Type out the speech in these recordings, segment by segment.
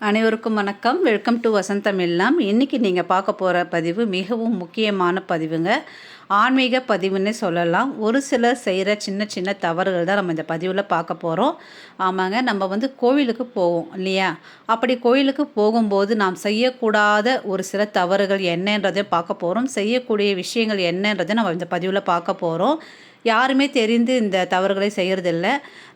அனைவருக்கும் வணக்கம். Welcome to வசந்தம் எல்லாம் இன்றைக்கி நீங்கள் பார்க்க போகிற பதிவு மிகவும் முக்கியமான பதிவுங்க. ஆன்மீக பதிவுன்னே சொல்லலாம். ஒரு சிலர் செய்கிற சின்ன சின்ன தவறுகள் தான் நம்ம இந்த பதிவில் பார்க்க போகிறோம் ஆமாங்க நம்ம வந்து கோவிலுக்கு போவோம் இல்லையா? அப்படி கோவிலுக்கு போகும்போது நாம் செய்யக்கூடாத ஒரு சில தவறுகள் என்னன்றதை பார்க்க போகிறோம் செய்யக்கூடிய விஷயங்கள் என்னன்றதை நம்ம இந்த பதிவில் பார்க்க போகிறோம் யாருமே தெரிந்து இந்த தவறுகளை செய்கிறதில்ல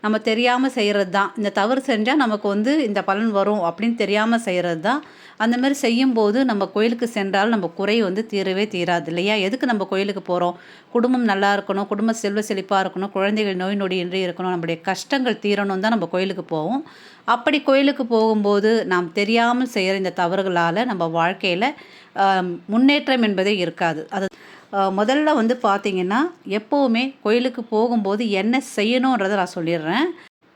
நம்ம தெரியாமல் செய்கிறது தான் இந்த தவறு செஞ்சால் நமக்கு வந்து இந்த பலன் வரும் அப்படின்னு தெரியாமல் செய்கிறது தான் அந்த மாதிரி செய்யும்போது நம்ம கோயிலுக்கு சென்றால் நம்ம குறை வந்து தீரவே தீராது இல்லையா? எதுக்கு நம்ம கோயிலுக்கு போகிறோம் குடும்பம் நல்லா இருக்கணும் குடும்ப செல்வ செழிப்பாக இருக்கணும் குழந்தைகள் நோய் நொடி இன்றி இருக்கணும் நம்முடைய கஷ்டங்கள் தீரணும் தான் நம்ம கோயிலுக்கு போவோம். அப்படி கோயிலுக்கு போகும்போது நாம் தெரியாமல் செய்கிற இந்த தவறுகளால் நம்ம வாழ்க்கையில் முன்னேற்றம் என்பதே இருக்காது. அது முதல்ல வந்து பார்த்தீங்கன்னா எப்போவுமே கோயிலுக்கு போகும்போது என்ன செய்யணுன்றதை நான் சொல்லிடுறேன்.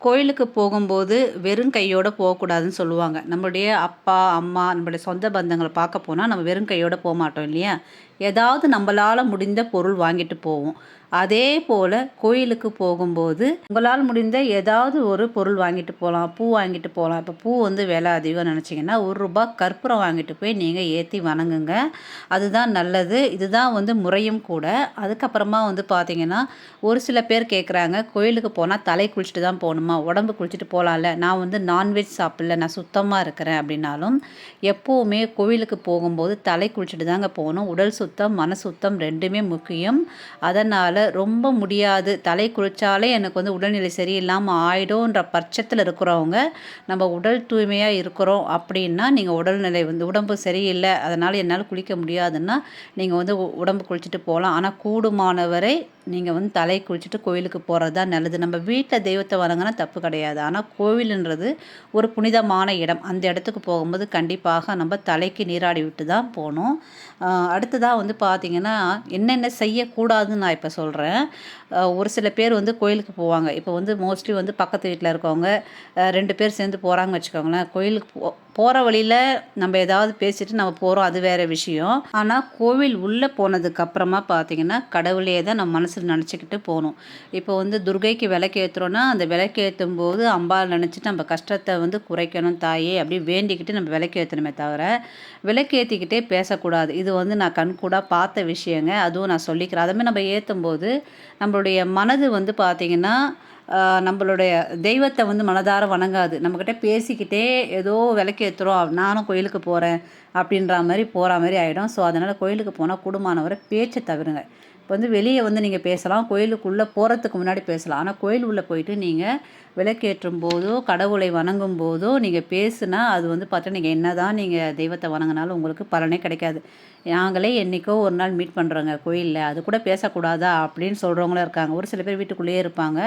கோயிலுக்கு போகும்போது வெறும் கையோடு போகக்கூடாதுன்னு சொல்லுவாங்க. நம்மளுடைய அப்பா அம்மா நம்மளுடைய சொந்த பந்தங்களை பார்க்க போனால் நம்ம வெறும் கையோடு போக மாட்டோம் இல்லையா? ஏதாவது நம்மளால் முடிந்த பொருள் வாங்கிட்டு போவோம். அதே போல் கோயிலுக்கு போகும்போது உங்களால் முடிந்த ஏதாவது ஒரு பொருள் வாங்கிட்டு போகலாம் பூ வாங்கிட்டு போகலாம் இப்போ பூ வந்து விலை அதிகம் நினச்சிங்கன்னா ஒரு ரூபாய் கற்பூரம் வாங்கிட்டு போய் நீங்கள் ஏற்றி வணங்குங்க. அதுதான் நல்லது. இதுதான் வந்து முறையும் கூட. அதுக்கப்புறமா வந்து பார்த்தீங்கன்னா ஒரு சில பேர் கேட்குறாங்க கோயிலுக்கு போனால் தலை குளிச்சுட்டு தான் போகணுமா? உடம்பு குளிச்சுட்டு போகலாம்ல நான் வந்து நான்வெஜ் சாப்பிடல. நான் சுத்தமாக இருக்கிறேன் அப்படின்னாலும் எப்போவுமே கோயிலுக்கு போகும்போது தலை குளிச்சுட்டு தாங்க போகணும். உடல் சுத்தம் சுத்தம் மன சுத்தம் ரெண்டுமே முக்கியம். அதனால் ரொம்ப முடியாது. தலை குளித்தாலே எனக்கு வந்து உடல்நிலை சரியில்லாமல் ஆயிடும்ன்ற பட்சத்தில் இருக்கிறவங்க நம்ம உடல் தூய்மையாக இருக்கிறோம் அப்படின்னா நீங்கள் உடல்நிலை வந்து உடம்பு சரியில்லை அதனால் என்னால் குளிக்க முடியாதுன்னா நீங்கள் வந்து உடம்பு குளிச்சுட்டு போகலாம். ஆனால் கூடுமானவரை நீங்கள் வந்து தலை குளிச்சுட்டு கோயிலுக்கு போகிறது தான் நல்லது. நம்ம வீட்டில் தெய்வத்தை வணங்கினா தப்பு கிடையாது. ஆனால் கோவிலுன்றது ஒரு புனிதமான இடம். அந்த இடத்துக்கு போகும்போது கண்டிப்பாக நம்ம தலைக்கு நீராடி விட்டு தான் போகணும் அடுத்ததாக அடுத்ததாக வந்து பார்த்திங்கன்னா என்னென்ன செய்யக்கூடாதுன்னு நான் இப்போ சொல்கிறேன் ஒரு சில பேர் வந்து கோயிலுக்கு போவாங்க. இப்போ வந்து மோஸ்ட்லி வந்து பக்கத்து வீட்டில் இருக்கவங்க ரெண்டு பேர் சேர்ந்து போகிறாங்கன்னு வச்சுக்கோங்களேன். கோயிலுக்கு போ போகிற வழியில் நம்ம ஏதாவது பேசிட்டு நம்ம போகிறோம் அது வேறு விஷயம். ஆனால் கோவில் உள்ளே போனதுக்கப்புறமா பார்த்திங்கன்னா கடவுளையே கடவுளே தான் நம்ம மனசில் நினச்சிக்கிட்டு போகணும். இப்போ வந்து துர்கைக்கு விளக்கு ஏற்றுறோன்னா அந்த விளக்கு ஏற்றும் போது அம்பாள் நினச்சிட்டு நம்ம கஷ்டத்தை வந்து குறைக்கணும் தாயே அப்படி வேண்டிக்கிட்டு நம்ம விளக்கு ஏற்றணுமே தவிர விளக்கு ஏற்றிக்கிட்டே பேசக்கூடாது. இது வந்து நான் கண்கூடாக பார்த்த விஷயங்க. அதுவும் நான் சொல்லிக்கிறேன். அதுமாதிரி நம்ம ஏற்றும் போது நம்மளுடைய மனது வந்து பார்த்திங்கன்னா நம்மளுடைய தெய்வத்தை வந்து மனதார வணங்காது. நம்மக்கிட்ட பேசிக்கிட்டே ஏதோ விலைக்கு ஏற்றுறோம் நானும் கோயிலுக்கு போகிறேன் அப்படின்ற மாதிரி போகிற மாதிரி ஆகிடும் ஸோ அதனால் கோயிலுக்கு போனால் கூடுமானவரை பேச்சை தவிருங்க. இப்போ வந்து வெளியே வந்து நீங்கள் பேசலாம். கோயிலுக்குள்ளே போகிறதுக்கு முன்னாடி பேசலாம். ஆனால் கோயில் உள்ளே போயிட்டு நீங்கள் விளக்கேற்றும் போதோ கடவுளை வணங்கும் போதோ நீங்கள் பேசுனா அது வந்து பார்த்தா நீங்கள் என்ன தான் நீங்கள் தெய்வத்தை வணங்கினாலும் உங்களுக்கு பலனே கிடைக்காது. நாங்களே என்றைக்கோ ஒரு நாள் மீட் பண்ணுறோங்க கோயிலில். அது கூட பேசக்கூடாதா அப்படின்னு சொல்கிறவங்களும் இருக்காங்க. ஒரு சில பேர் வீட்டுக்குள்ளேயே இருப்பாங்க.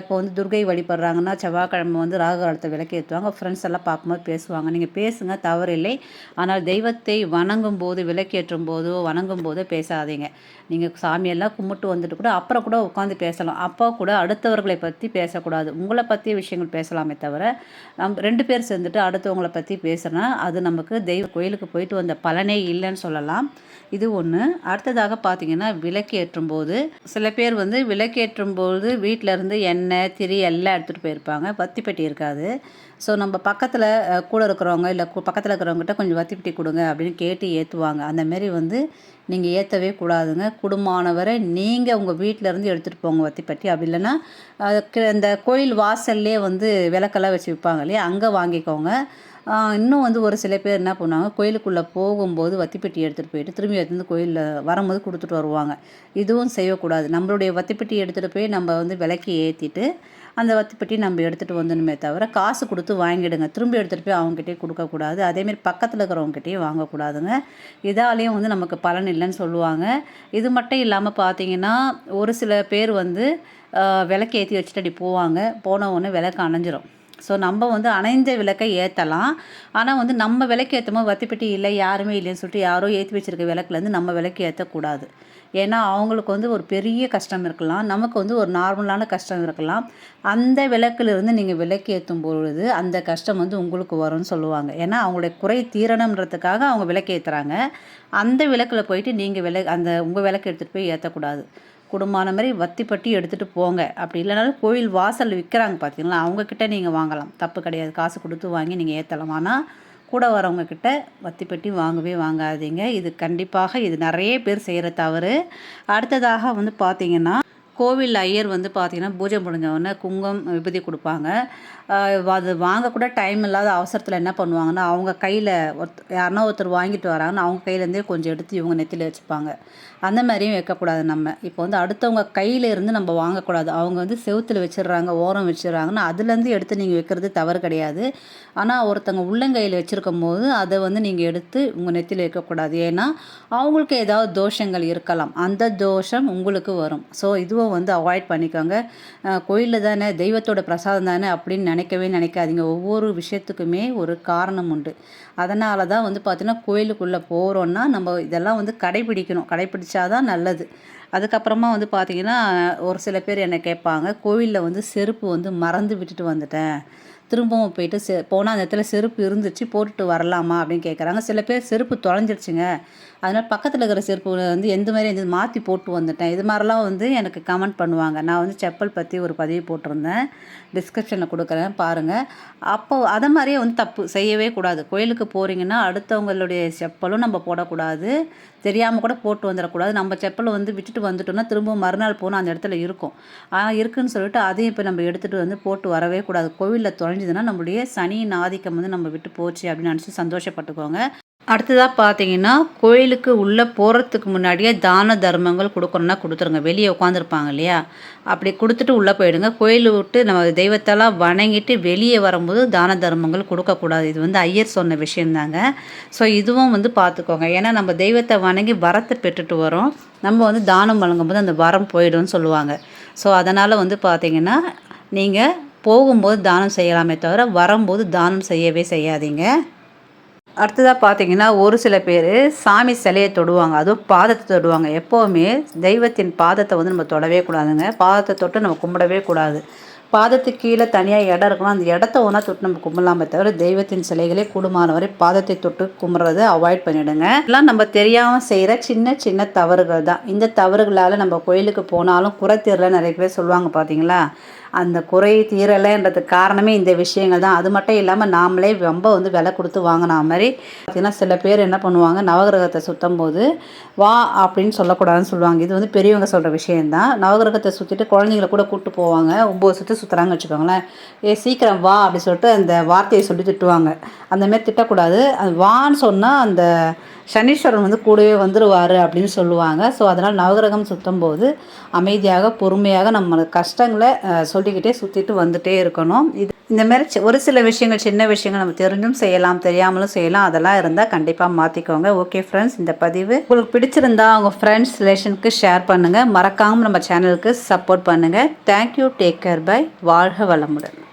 இப்போ வந்து துர்கை வழிபடுறாங்கன்னா செவ்வாய்க்கிழமை வந்து ராகு காலத்தை விளக்கேற்றுவாங்க ஃப்ரெண்ட்ஸ் எல்லாம் பார்க்கும்போது பேசுவாங்க. நீங்கள் பேசுங்க இல்லை. ஆனால் தெய்வத்தை வணங்கும் போது விளக்கேற்றும் போதோ வணங்கும் போதோ பேசாதீங்க. நீங்கள் சாமியெல்லாம் கும்பிட்டு வந்துட்டு கூட அப்புறம் கூட உட்காந்து பேசலாம். அப்போ கூட அடுத்தவர்களை பற்றி பேசக்கூடாது. உங்களை பற்றிய விஷயங்கள் பேசலாமே தவிர நம் ரெண்டு பேர் சேர்ந்துட்டு அடுத்தவங்களை பற்றி பேசுனா அது நமக்கு தெய்வ கோயிலுக்கு போயிட்டு வந்த பலனே இல்லைன்னு சொல்லலாம். இது ஒன்று அடுத்ததாக பார்த்தீங்கன்னா விளக்கேற்றும் போது சில பேர் வந்து விளக்கேற்றும் போது வீட்டில் இருந்து எண்ணெய் திரி எல்லாம் எடுத்துகிட்டு போயிருப்பாங்க. பத்தி பெட்டி இருக்காது. ஸோ நம்ம பக்கத்தில் கூட இருக்கிறவங்க இல்லை பக்கத்தில் இருக்கிறவங்ககிட்ட கொஞ்சம் வத்திப்பிட்டி கொடுங்க அப்படின்னு கேட்டு ஏற்றுவாங்க அந்தமாரி வந்து நீங்கள் ஏற்றவே கூடாதுங்க. குடும்பமானவரை நீங்கள் உங்கள் வீட்டில் இருந்து எடுத்துகிட்டு போங்க வத்திப்பட்டி அப்படி இல்லைன்னா அதுக்கு இந்த கோயில் வாசல்லே வந்து விளக்கெல்லாம் வச்சு விற்பாங்க இல்லையா? அங்கே வாங்கிக்கோங்க. இன்னும் வந்து ஒரு சில பேர் என்ன பண்ணுவாங்க கோயிலுக்குள்ளே போகும்போது வத்திப்பெட்டி எடுத்துகிட்டு போயிட்டு திரும்பி எடுத்துட்டு கோயிலில் வரும்போது கொடுத்துட்டு வருவாங்க. இதுவும் செய்யக்கூடாது. நம்மளுடைய வத்திப்பெட்டி எடுத்துகிட்டு போய் நம்ம வந்து விளக்கி ஏற்றிட்டு அந்த வத்திப்பெட்டி நம்ம எடுத்துகிட்டு வந்துடணுமே தவிர காசு கொடுத்து வாங்கிடுங்க. திரும்பி எடுத்துகிட்டு போய் அவங்ககிட்டயே கொடுக்கக்கூடாது. அதேமாரி பக்கத்தில் இருக்கிறவங்ககிட்டயும் வாங்கக்கூடாதுங்க. இதாலேயும் வந்து நமக்கு பலன் இல்லைன்னு சொல்லுவாங்க. இது மட்டும் இல்லாமல் பார்த்தீங்கன்னா ஒரு சில பேர் வந்து விளக்கு ஏற்றி வச்சுட்டு அப்படி போவாங்க. போன உடனே விளக்கு அணைஞ்சிரும். ஸோ நம்ம வந்து அணைந்த விளக்கை ஏற்றலாம் ஆனால் வந்து நம்ம விளக்கு ஏற்றும் போது வத்திப்பெட்டி இல்லை யாருமே இல்லைன்னு சொல்லிட்டு யாரோ ஏற்றி வச்சிருக்க விளக்குலேருந்து நம்ம விளக்கு ஏற்றக்கூடாது ஏன்னா அவங்களுக்கு வந்து ஒரு பெரிய கஷ்டம் இருக்கலாம். நமக்கு வந்து ஒரு நார்மலான கஷ்டம் இருக்கலாம். அந்த விளக்கிலிருந்து நீங்கள் விளக்கு ஏற்றும் பொழுது அந்த கஷ்டம் வந்து உங்களுக்கு வரும்னு சொல்லுவாங்க. ஏன்னா அவங்களுடைய குறை தீரணுன்றதுக்காக அவங்க விளக்கு ஏற்றுறாங்க அந்த விளக்கில் போயிட்டு நீங்கள் விளக்கு அந்த உங்கள் விளக்கு எடுத்துகிட்டு போய் ஏற்றக்கூடாது குடும்பமான மாதிரி வத்திப்பட்டி எடுத்துகிட்டு போங்க. அப்படி இல்லைனாலும் கோயில் வாசல் விற்கிறாங்க பார்த்தீங்களா அவங்கக்கிட்ட நீங்கள் வாங்கலாம். தப்பு கிடையாது. காசு கொடுத்து வாங்கி நீங்கள் ஏற்றலாம் ஆனால் கூட வரவங்க கிட்ட வத்திப்பட்டி வாங்கவே வாங்காதீங்க. இது கண்டிப்பாக இது நிறைய பேர் செய்கிற தவறு. அடுத்ததாக வந்து பார்த்தீங்கன்னா கோவில் ஐயர் வந்து பார்த்திங்கன்னா பூஜை முடிஞ்சவொடனே குங்கம் விபதி கொடுப்பாங்க. அது வாங்கக்கூட டைம் இல்லாத அவசரத்தில் என்ன பண்ணுவாங்கன்னா அவங்க கையில் ஒருத்த யாருன்னா ஒருத்தர் வாங்கிட்டு வராங்கன்னா அவங்க கையிலேருந்தே கொஞ்சம் எடுத்து இவங்க நெத்தியில் வச்சுப்பாங்க. அந்த மாதிரியும் வைக்கக்கூடாது நம்ம. இப்போ வந்து அடுத்தவங்க கையிலேருந்து நம்ம வாங்கக்கூடாது. அவங்க வந்து செவுத்துல வச்சிடுறாங்க ஓரம் வச்சிடுறாங்கன்னா அதுலேருந்து எடுத்து நீங்கள் வைக்கிறது தவறு கிடையாது. ஆனால் ஒருத்தவங்க உள்ளங்கையில் வச்சுருக்கும் போது அதை வந்து நீங்கள் எடுத்து உங்கள் நெத்தியில் வைக்கக்கூடாது. ஏன்னா அவங்களுக்கு ஏதாவது தோஷங்கள் இருக்கலாம். அந்த தோஷம் உங்களுக்கு வரும். ஸோ இதுவும் வந்து அவாய்ட் பண்ணிக்கோங்க. கோயிலில் தானே தெய்வத்தோட பிரசாதம் தானே அப்படின்னு நினைக்கவே நினைக்காதீங்க. ஒவ்வொரு விஷயத்துக்குமே ஒரு காரணம் உண்டு. அதனால தான் வந்து பார்த்திங்கன்னா கோயிலுக்குள்ளே போகிறோன்னா நம்ம இதெல்லாம் வந்து கடைபிடிக்கணும். கடைபிடிச்சாதான் நல்லது. அதுக்கப்புறமா வந்து பார்த்திங்கன்னா ஒரு சில பேர் என்னை கேட்பாங்க கோவிலில் வந்து செருப்பு வந்து மறந்து விட்டுட்டு வந்துட்டேன். திரும்பவும் போயிட்டு செ போனால் அந்த இடத்துல செருப்பு இருந்துச்சு போட்டுட்டு வரலாமா அப்படின்னு கேட்குறாங்க சில பேர் செருப்பு தொலைஞ்சிருச்சுங்க. அதனால் பக்கத்தில் இருக்கிற செருப்பு வந்து எந்த மாதிரி எந்த மாற்றி போட்டு வந்துட்டேன். இது மாதிரிலாம் வந்து எனக்கு கமெண்ட் பண்ணுவாங்க. நான் வந்து செப்பல் பற்றி ஒரு பதிவு போட்டிருந்தேன். டிஸ்கிரிப்ஷனில் கொடுக்குறேன் பாருங்கள் அப்போ அதை மாதிரியே வந்து தப்பு செய்யவே கூடாது. கோயிலுக்கு போகிறீங்கன்னா அடுத்தவங்களுடைய செப்பலும் நம்ம போடக்கூடாது. தெரியாமல் கூட போட்டு வந்துடக்கூடாது. நம்ம செப்பலை வந்து விட்டுட்டு வந்துட்டோம்னா திரும்ப மறுநாள் போனால் அந்த இடத்துல இருக்கும். ஆனால் இருக்குதுன்னு சொல்லிட்டு அதையும் இப்போ நம்ம எடுத்துகிட்டு வந்து போட்டு வரவே கூடாது. கோவிலில் முடிஞ்சதுன்னா நம்மளுடைய சனியின் ஆதிக்கம் வந்து நம்ம விட்டு போச்சு அப்படின்னு நினச்சி சந்தோஷப்பட்டுக்கோங்க. அடுத்ததாக பார்த்தீங்கன்னா கோயிலுக்கு உள்ளே போகிறதுக்கு முன்னாடியே தான தர்மங்கள் கொடுக்கணுன்னா கொடுத்துருங்க. வெளியே உட்காந்துருப்பாங்க இல்லையா? அப்படி கொடுத்துட்டு உள்ளே போயிடுங்க. கோயில் விட்டு நம்ம தெய்வத்தெல்லாம் வணங்கிட்டு வெளியே வரும்போது தான தர்மங்கள் கொடுக்கக்கூடாது. இது வந்து ஐயர் சொன்ன விஷயந்தாங்க ஸோ இதுவும் வந்து பார்த்துக்கோங்க ஏன்னா நம்ம தெய்வத்தை வணங்கி வரத்தை பெற்றுட்டு வரோம். நம்ம வந்து தானம் வழங்கும்போது அந்த வரம் போயிடும்னு சொல்லுவாங்க. ஸோ அதனால் வந்து பார்த்தீங்கன்னா நீங்கள் போகும்போது தானம் செய்யலாமே தவிர வரும்போது தானம் செய்யவே செய்யாதீங்க. அடுத்ததாக பார்த்தீங்கன்னா ஒரு சில பேர் சாமி சிலையை தொடுவாங்க. அதுவும் பாதத்தை தொடுவாங்க. எப்போவுமே தெய்வத்தின் பாதத்தை வந்து நம்ம தொடவே கூடாதுங்க. பாதத்தை தொட்டு நம்ம கும்பிடவே கூடாது. பாதத்துக்கு கீழே தனியாக இடம் இருக்கணும் அந்த இடத்த ஒன்றா தொட்டு நம்ம கும்பிடலாமே தவிர தெய்வத்தின் சிலைகளே கூடுமான வரை பாதத்தை தொட்டு கும்பிட்றத அவாய்ட் பண்ணிவிடுங்க இதெல்லாம் நம்ம தெரியாமல் செய்கிற சின்ன சின்ன தவறுகள் தான். இந்த தவறுகளால் நம்ம கோயிலுக்கு போனாலும் குறை நிறைய பேர் சொல்லுவாங்க பார்த்தீங்களா அந்த குறை தீரலைன்றதுக்கு காரணமே இந்த விஷயங்கள் தான். அது மட்டும் இல்லாமல் நாமளே ரொம்ப வந்து விலை கொடுத்து வாங்கின மாதிரி பார்த்திங்கன்னா சில பேர் என்ன பண்ணுவாங்க நவகிரகத்தை சுத்தம் போது வா அப்படின்னு சொல்லக்கூடாதுன்னு சொல்லுவாங்க. இது வந்து பெரியவங்க சொல்கிற விஷயந்தான் நவகிரகத்தை சுற்றிட்டு குழந்தைங்கள கூட கூப்பிட்டு போவாங்க. ஒம்பது சுற்றி சுற்றுறாங்கன்னு வச்சுக்கோங்களேன். ஏ சீக்கிரம் வா அப்படி சொல்லிட்டு அந்த வார்த்தையை சொல்லி திட்டுவாங்க. அந்தமாரி திட்டக்கூடாது. அது வான்னு சொன்னால் அந்த சனீஸ்வரன் வந்து கூடவே வந்துடுவார் அப்படின்னு சொல்லுவாங்க. ஸோ அதனால் நவகிரகம் சுற்றும் போது அமைதியாக பொறுமையாக நம்ம கஷ்டங்களை சொல்லி சொல்லிக்கிட்டே சுற்றிட்டு வந்துட்டே இருக்கணும். இது இந்த மாதிரி ஒரு சில விஷயங்கள் சின்ன விஷயங்கள் நம்ம தெரிஞ்சும் செய்யலாம் தெரியாமலும் செய்யலாம். அதெல்லாம் இருந்தால் கண்டிப்பாக மாற்றிக்கோங்க ஓகே ஃப்ரெண்ட்ஸ் இந்த பதிவு உங்களுக்கு பிடிச்சிருந்தா அவங்க ஃப்ரெண்ட்ஸ் ரிலேஷனுக்கு ஷேர் பண்ணுங்கள் மறக்காமல் நம்ம சேனலுக்கு சப்போர்ட் பண்ணுங்கள் தேங்க்யூ டேக் கேர் பை வாழ்க வளமுடன்.